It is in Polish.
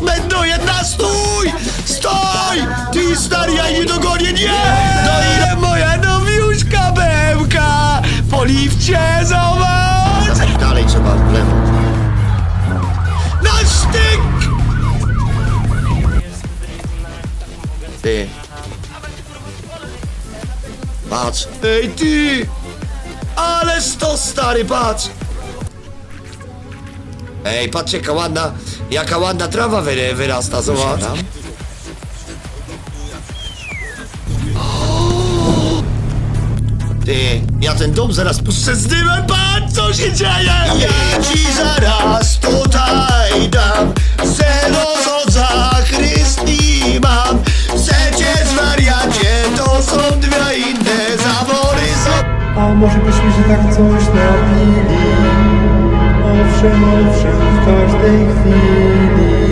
Mendo, jedna, stój! Stoj! Ty stary, ja nie dogonię, nie! No ile moja nowiuszka BMK po lifcie, zobacz! Dalej trzeba w lewo. Na sztyk! Ty. Patrz. Ej, ty! Ależ to stary, patrz! Ej, patrz jaka ładna, jaka ładna trawa wy, wyrasta, zobacz. Ty, ja ten dom zaraz puszczę z dymem, patrz co się dzieje! Ja ci zaraz tutaj dam Zero za Chrysti mam Chcecie zwariacie, to są dwie inne zawory są A może byśmy się tak coś napili? Owszem, w każdej chwili.